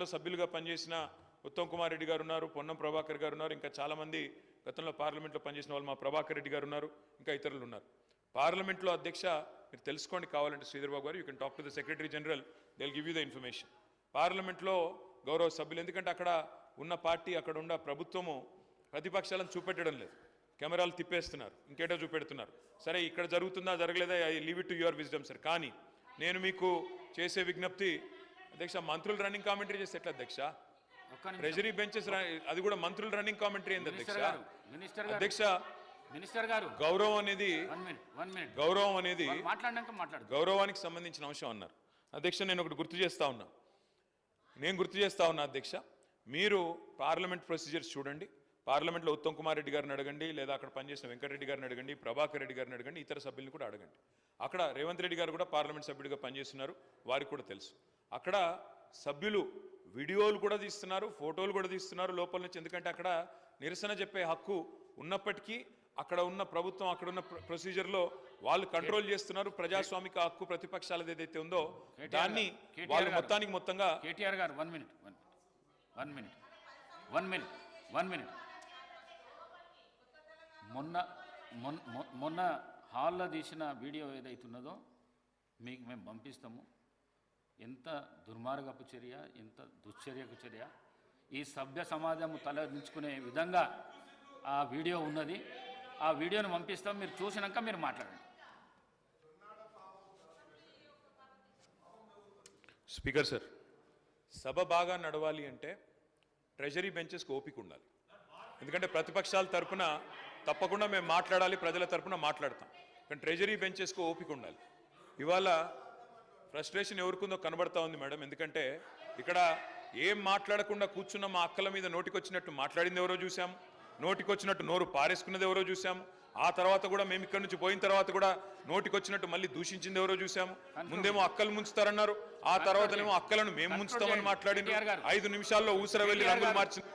లో సభ్యులుగా పనిచేసిన ఉత్తమ్ కుమార్ రెడ్డి గారు ఉన్నారు పొన్నం ప్రభాకర్ గారు ఉన్నారు ఇంకా చాలామంది గతంలో పార్లమెంట్లో పనిచేసిన వాళ్ళు మా ప్రభాకర్ రెడ్డి గారు ఉన్నారు ఇంకా ఇతరులు ఉన్నారు. పార్లమెంట్లో అధ్యక్ష మీరు తెలుసుకోండి కావాలంటే Sridhar Babu garu you can talk to the secretary general they'll give you the information పార్లమెంట్లో గౌరవ సభ్యులు ఎందుకంటే అక్కడ ఉన్న పార్టీ అక్కడ ఉన్న ప్రభుత్వము ప్రతిపక్షాలను చూపెట్టడం లేదు. కెమెరాలు తిప్పేస్తున్నారు ఇంకేటో చూపెడుతున్నారు. సరే ఇక్కడ జరుగుతుందా జరగలేదా I leave it to your wisdom sir కానీ నేను మీకు చేసే విజ్ఞప్తి అధ్యక్ష మంత్రులు రన్నింగ్ కామెంటరీ చేస్తే ఎట్లా అధ్యక్ష. ట్రెజరీ బెంచెస్ అది కూడా మంత్రులు రన్నింగ్ కామెంటరీ ఏంది మినిస్టర్ అధ్యక్ష? అధ్యక్ష మినిస్టర్ గారు. గౌరవం అనేది గౌరవం అనేది మాట్లాడినాక మాట్లాడు. గౌరవానికి సంబంధించిన అంశం అన్నారు. అధ్యక్ష నేను ఒకటి గుర్తు చేస్తా ఉన్నా. నేను గుర్తు చేస్తా ఉన్నా అధ్యక్ష మీరు పార్లమెంట్ ప్రొసీజర్స్ చూడండి. పార్లమెంట్లో ఉత్తమ్ కుమార్ రెడ్డి గారిని అడగండి లేదా అక్కడ పనిచేసిన వెంకటరెడ్డి గారిని అడగండి ప్రభాకర్ రెడ్డి గారిని అడగండి ఇతర సభ్యుల్ని కూడా అడగండి. అక్కడ రేవంత్ రెడ్డి గారు కూడా పార్లమెంట్ సభ్యుడిగా పనిచేస్తున్నారు వారికి కూడా తెలుసు. అక్కడ సభ్యులు వీడియోలు కూడా తీస్తున్నారు ఫోటోలు కూడా తీస్తున్నారు లోపల నుంచి. ఎందుకంటే అక్కడ నిరసన చెప్పే హక్కు ఉన్నప్పటికీ అక్కడ ఉన్న ప్రభుత్వం అక్కడ ఉన్న ప్ర- ప్రొసీజర్లో వాళ్ళు కంట్రోల్ చేస్తున్నారు. ప్రజాస్వామిక హక్కు ప్రతిపక్షాలది ఏదైతే ఉందో దాన్ని వాళ్ళు. మొత్తానికి మొత్తంగా KTR garu one minute one minute one minute one minute మొన్న మొన్న మొన్న హాల్లో తీసిన వీడియో ఏదైతున్నదో మీకు మేము పంపిస్తాము. ఎంత దుర్మార్గపు చర్య ఎంత దుశ్చర్యకు చర్య. ఈ సభ్య సమాజము తలదించుకునే విధంగా ఆ వీడియో ఉన్నది. ఆ వీడియోను పంపిస్తాం. మీరు చూసినాక మీరు మాట్లాడండి. స్పీకర్ సార్ సభ బాగా నడవాలి అంటే ట్రెజరీ బెంచెస్కి ఓపిక ఉండాలి. ఎందుకంటే ప్రతిపక్షాల తరపున తప్పకుండా మేము మాట్లాడాలి ప్రజల తరపున మాట్లాడతాం. కానీ ట్రెజరీ బెంచెస్కి ఓపిక ఉండాలి. ఇవాళ ఫ్రస్ట్రేషన్ ఎవరికుందో కనబడతా ఉంది మేడం. ఎందుకంటే ఇక్కడ ఏం మాట్లాడకుండా కూర్చున్న మా అక్కల మీద నోటికొచ్చినట్టు మాట్లాడింది ఎవరో చూసాం నోటికొచ్చినట్టు నోరు పారేసుకున్నది ఎవరో చూసాం ఆ తర్వాత కూడా మేము ఇక్కడ నుంచి పోయిన తర్వాత కూడా నోటికొచ్చినట్టు మళ్ళీ దూషించింది ఎవరో చూసాము ముందేమో అక్కలు ముంచుతారన్నారు. ఆ తర్వాతనేమో అక్కలను మేము ముంచుతామని మాట్లాడింది. ఐదు నిమిషాల్లో ఊసర వెళ్ళి రంగులు. మార్చింది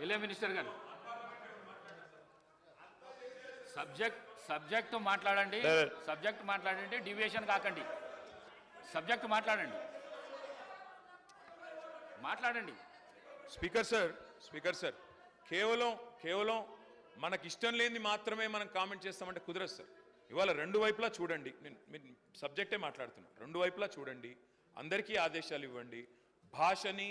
వెళ్ళే మినిస్టర్ గారు. సబ్జెక్ట్ సబ్జెక్ట్ మాట్లాడండి. సబ్జెక్ట్ మాట్లాడండి డివియేషన్ కాకండి. సబ్జెక్ట్ మాట్లాడండి. మాట్లాడండి. స్పీకర్ సార్ స్పీకర్ సార్ కేవలం కేవలం మనకి ఇష్టం లేనిది మాత్రమే మనం కామెంట్ చేస్తామంటే కుదరదు సార్. ఇవాళ రెండు వైపులా చూడండి నేను సబ్జెక్టే మాట్లాడుతున్నాను రెండు వైపులా చూడండి అందరికీ ఆదేశాలు ఇవ్వండి భాషని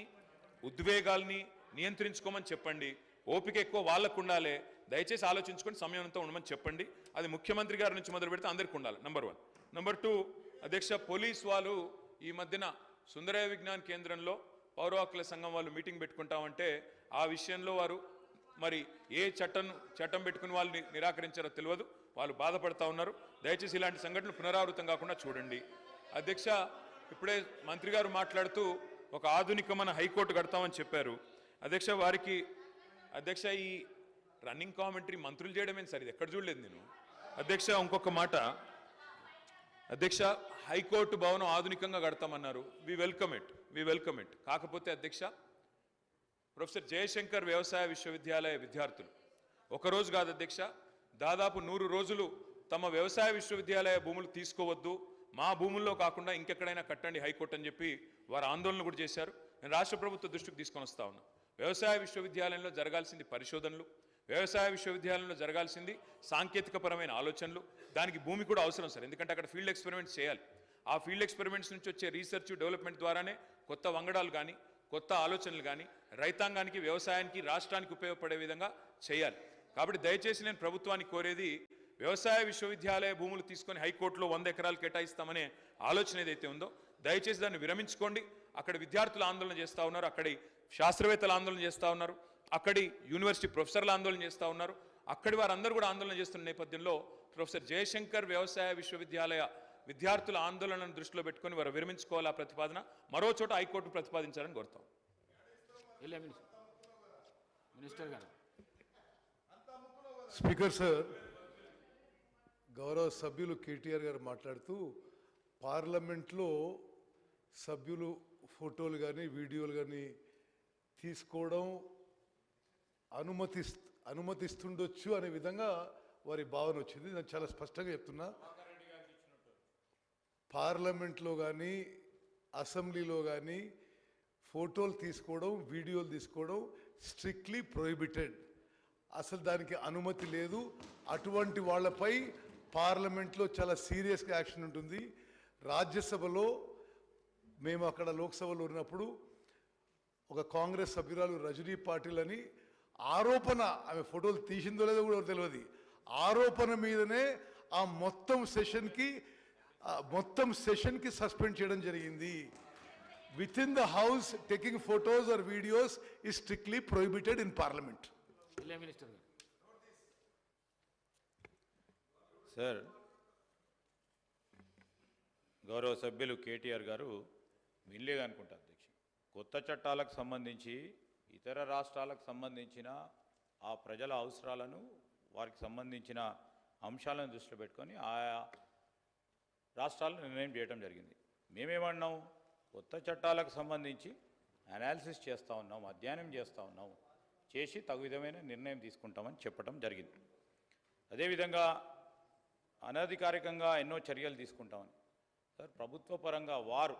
ఉద్వేగాల్ని నియంత్రించుకోమని చెప్పండి. ఓపిక ఎక్కువ వాళ్ళకు ఉండాలి దయచేసి ఆలోచించుకొని సమయంతో ఉండమని చెప్పండి. అది ముఖ్యమంత్రి గారి నుంచి మొదలు పెడితే అందరికీ ఉండాలి. నెంబర్ వన్ నెంబర్ టూ అధ్యక్ష పోలీస్ వాళ్ళు ఈ మధ్యన సుందరయ విజ్ఞాన్ కేంద్రంలో పౌర హక్కుల సంఘం వాళ్ళు మీటింగ్ పెట్టుకుంటామంటే ఆ విషయంలో వారు మరి ఏ చట్టం చట్టం పెట్టుకుని వాళ్ళని నిరాకరించారో తెలియదు. వాళ్ళు బాధపడతా ఉన్నారు. దయచేసి ఇలాంటి సంఘటనలు పునరావృతం కాకుండా చూడండి. అధ్యక్ష ఇప్పుడే మంత్రి గారు మాట్లాడుతూ ఒక ఆధునికమైన హైకోర్టు కడతామని చెప్పారు. అధ్యక్ష వారికి అధ్యక్ష ఈ రన్నింగ్ కామెంటరీ మంత్రులు చేయడమేం సార్? ఇది ఎక్కడ చూడలేదు నేను. అధ్యక్ష ఇంకొక మాట. అధ్యక్ష హైకోర్టు భవనం ఆధునికంగా కడతామన్నారు. We welcome it we welcome it కాకపోతే అధ్యక్ష ప్రొఫెసర్ జయశంకర్ వ్యవసాయ విశ్వవిద్యాలయ విద్యార్థులు. ఒకరోజు కాదు అధ్యక్ష దాదాపు నూరు రోజులు తమ వ్యవసాయ విశ్వవిద్యాలయ భూములు తీసుకోవద్దు. మా భూముల్లో కాకుండా ఇంకెక్కడైనా కట్టండి హైకోర్టు అని చెప్పి వారు ఆందోళన కూడా చేశారు. నేను రాష్ట్ర ప్రభుత్వ దృష్టికి తీసుకొని వస్తా ఉన్నా. వ్యవసాయ విశ్వవిద్యాలయంలో జరగాల్సింది పరిశోధనలు. వ్యవసాయ విశ్వవిద్యాలయంలో జరగాల్సింది సాంకేతికపరమైన ఆలోచనలు. దానికి భూమి కూడా అవసరం సార్. ఎందుకంటే అక్కడ ఫీల్డ్ ఎక్స్పెరిమెంట్స్ చేయాలి. ఆ ఫీల్డ్ ఎక్స్పెరిమెంట్స్ నుంచి వచ్చే రీసెర్చ్ డెవలప్మెంట్ ద్వారానే కొత్త వంగడాలు కానీ కొత్త ఆలోచనలు కానీ రైతాంగానికి వ్యవసాయానికి రాష్ట్రానికి ఉపయోగపడే విధంగా చేయాలి. కాబట్టి దయచేసి నేను ప్రభుత్వానికి కోరేది వ్యవసాయ విశ్వవిద్యాలయ భూములు తీసుకొని హైకోర్టులో వంద ఎకరాలు కేటాయిస్తామనే ఆలోచన ఏదైతే ఉందో దయచేసి దాన్ని విరమించుకోండి. అక్కడ విద్యార్థులు ఆందోళన చేస్తూ ఉన్నారు. అక్కడి శాస్త్రవేత్తలు ఆందోళన చేస్తూ ఉన్నారు. అక్కడి యూనివర్సిటీ ప్రొఫెసర్లు ఆందోళన చేస్తూ ఉన్నారు. అక్కడి వారందరూ కూడా ఆందోళన చేస్తున్న నేపథ్యంలో ప్రొఫెసర్ జయశంకర్ వ్యవసాయ విశ్వవిద్యాలయ విద్యార్థుల ఆందోళనను దృష్టిలో పెట్టుకొని వారు విరమించుకోవాలి ఆ ప్రతిపాదన? మరో చోట హైకోర్టు ప్రతిపాదించాలని కోరుతాం. మినిస్టర్ గారు. స్పీకర్ సార్ గౌరవ సభ్యులు కేటీఆర్ గారు మాట్లాడుతూ పార్లమెంట్లో సభ్యులు ఫోటోలు కానీ వీడియోలు కానీ తీసుకోవడం అనుమతి అనుమతిస్తుండొచ్చు అనే విధంగా వారి భావన వచ్చింది. నేను చాలా స్పష్టంగా చెప్తున్నా. పార్లమెంట్లో కానీ అసెంబ్లీలో కానీ ఫోటోలు తీసుకోవడం వీడియోలు తీసుకోవడం స్ట్రిక్ట్లీ ప్రొహిబిటెడ్. అసలు దానికి అనుమతి లేదు. అటువంటి వాళ్ళపై పార్లమెంట్లో చాలా సీరియస్గా యాక్షన్ ఉంటుంది. రాజ్యసభలో మేము అక్కడ లోక్సభలో ఉన్నప్పుడు ఒక కాంగ్రెస్ సభ్యురాలు రజనీ పాటిల్ అని ఆరోపణ ఆమె ఫోటోలు తీసిందో లేదో కూడా తెలియదు ఆరోపణ మీదనే ఆ మొత్తం సెషన్కి ఆ మొత్తం సెషన్కి సస్పెండ్ చేయడం జరిగింది. With in the house taking photos or videos ఈ స్ట్రిక్ట్లీ ప్రొహిబిటెడ్ ఇన్ పార్లమెంట్ జిల్లా మినిస్టర్ గారు సార్ గౌరవ సభ్యులు కేటీఆర్ గారు వినలేదు అనుకుంటా అధ్యక్ష కొత్త చట్టాలకు సంబంధించి ఇతర రాష్ట్రాలకు సంబంధించిన ఆ ప్రజల అవసరాలను వారికి సంబంధించిన అంశాలను దృష్టిలో పెట్టుకొని ఆయా రాష్ట్రాలు నిర్ణయం చేయడం జరిగింది. మేమేమన్నాం? కొత్త చట్టాలకు సంబంధించి అనాలిసిస్ చేస్తూ ఉన్నాం అధ్యయనం చేస్తూ ఉన్నాం చేసి తగు విధమైన నిర్ణయం తీసుకుంటామని చెప్పడం జరిగింది. అదేవిధంగా అనధికారికంగా ఎన్నో చర్యలు తీసుకుంటామని. సార్ ప్రభుత్వ పరంగా వారు